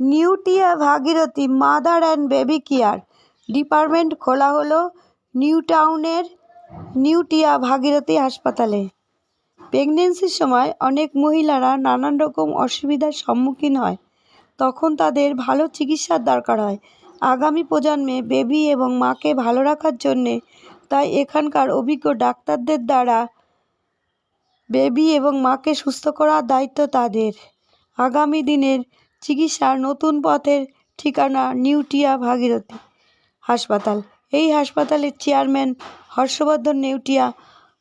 Neotia Bhagirathi, mother and baby care department খোলা হলো new টাউনের নিউটিয়া ভাগীরথী হাসপাতালে। প্রেগনেন্সির সময় অনেক মহিলারা নানান রকম অসুবিধার সম্মুখীন হয়। তখন তাদের ভালো চিকিৎসার দরকার হয়। আগামী প্রজন্মে বেবি এবং মাকে ভালো রাখার জন্যে তাই এখানকার অভিজ্ঞ ডাক্তারদের দ্বারা বেবি এবং মাকে সুস্থ করার দায়িত্ব তাদের। আগামী দিনের চিকিৎসার নতুন পথের ঠিকানা নিউটিয়া ভাগীরথী হাসপাতাল। এই হাসপাতালের চেয়ারম্যান হর্ষবর্ধন নেউটিয়া,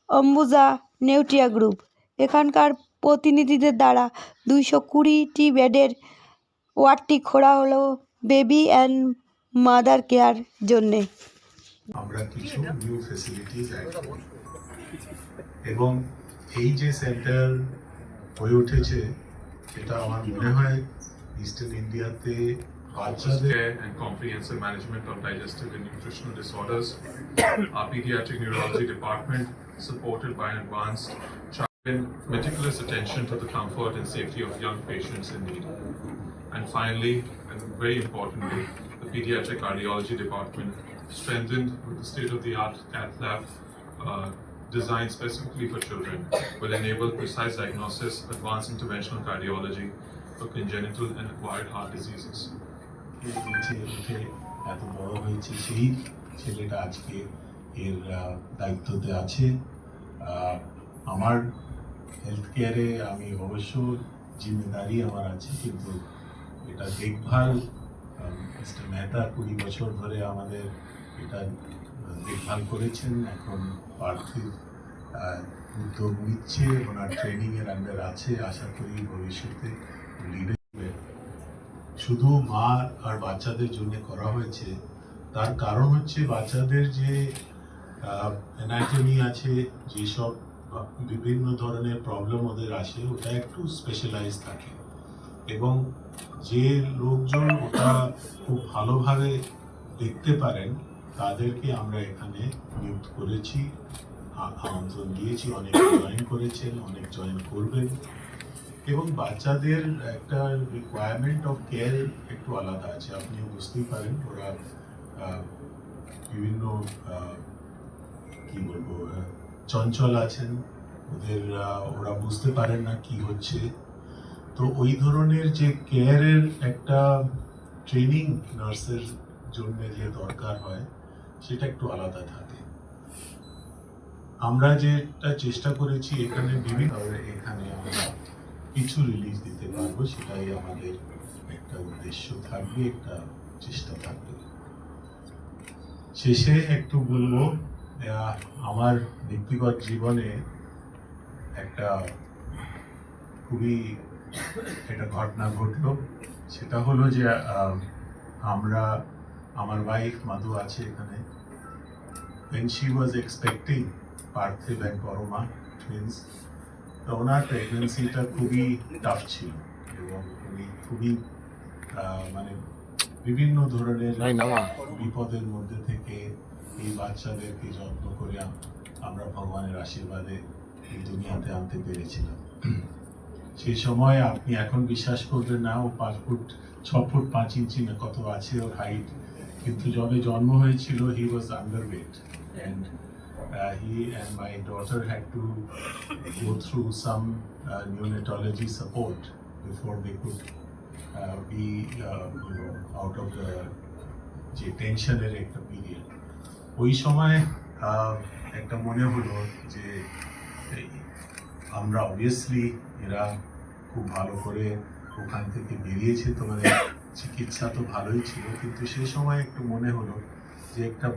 অম্বুজা নেউটিয়া গ্রুপ। এখানকার প্রতিনিধিদের দ্বারা দুইশো কুড়িটি বেডের ওয়ার্ডটি খোলা হলো বেবি অ্যান্ড মাদার কেয়ার জন্যে। আমরা কিছু নিউ ফেসিলিটিস এবং এই যে সেন্টার হয়ে উঠেছে এটা আমার মনে হয় Eastern India, they and comprehensive management of digestive and nutritional disorders. Our pediatric neurology department, supported by advanced child meticulous attention to the comfort and safety of young patients in need. And finally, and very importantly, the pediatric cardiology department, strengthened with the state-of-the-art cath lab uh, designed specifically for children, will enable precise diagnosis, advanced interventional cardiology, for congenital and acquired heart diseases. এত বড় হয়েছে সেই ছেলেটা আজকে এর দায়িত্বতে আছে আমার health কেয়ারে আমি অবশ্য জিম্মেদারি আমার আছে, কিন্তু এটা দেখভাল মিস্টার মেহতা কুড়ি বছর ধরে আমাদের এটা দেখভাল করেছেন, এখন পার্থিব উদ্যোগ নিচ্ছে, ওনার ট্রেনিংয়ের আন্ডার আছে, আশা করি ভবিষ্যতে শুধু মা আর বাচ্চাদের জন্য করা হয়েছে, তার কারণ হচ্ছে বাচ্চাদের যে অ্যানাটমি আছে, যেসব বিভিন্ন ধরনের প্রবলেম ওদের আসে, ওটা একটু স্পেশালাইজ থাকে। এবং যে লোকজন ওটা খুব ভালোভাবে দেখতে পারেন, তাদেরকে আমরা এখানে নিযুক্ত করেছি আমন্ত্রণ দিয়েছি, অনেক জয়েন করেছেন, অনেক জয়েন করবেন। এবং বাচ্চাদের একটা রিকোয়ারমেন্ট অফ কেয়ার একটু আলাদা আছে। আপনি বুঝতেই পারেন, ওরা বিভিন্ন কি বলব চঞ্চল আছেন। ওদের ওরা বুঝতে পারেন না কি হচ্ছে। তো ওই ধরনের যে কেয়ারের একটা ট্রেনিং নার্সের জন্য যে দরকার হয়, সেটা একটু আলাদা থাকে। আমরা যেটা চেষ্টা করেছি, এখানে বিভিন্ন এখানে আমরা কিছু রিলিজ দিতে পারব, সেটাই আমাদের একটা উদ্দেশ্য থাকবে, একটা চেষ্টা থাকবে। শেষে একটু বলব আমার ব্যক্তিগত জীবনে একটা খুবই একটা ঘটনা ঘটলো। সেটা হলো যে আমরা, আমার ওয়াইফ মাধু আছে এখানে। When she was expecting পার্থিব and পরমা twins তো ওনার প্রেগনেন্সিটা খুবই টাফ ছিল এবং উনি খুবই মানে বিভিন্ন ধরনের বিপদের মধ্যে থেকে এই বাচ্চাদেরকে যত্ন করে আমরা ভগবানের আশীর্বাদে এই দুনিয়াতে আনতে পেরেছিলাম। সেই সময় আপনি এখন বিশ্বাস করবেন না ও পাঁচ ফুট ছ ফুট পাঁচ ইঞ্চি না কত আছে ওর হাইট কিন্তু যবে জন্ম হয়েছিল he was underweight and he and my daughter had to go through some uh, neonatology support before they could uh, be uh, you know out of the যে টেনশনের একটা পিরিয়ড ওই সময় একটা মনে হলো যে আমরা অবভিয়াসলি এরা খুব ভালো করে ওখান থেকে বেরিয়েছে তোমাদের চিকিৎসা তো ভালোই ছিল কিন্তু সে সময় একটু মনে হলো যে একটা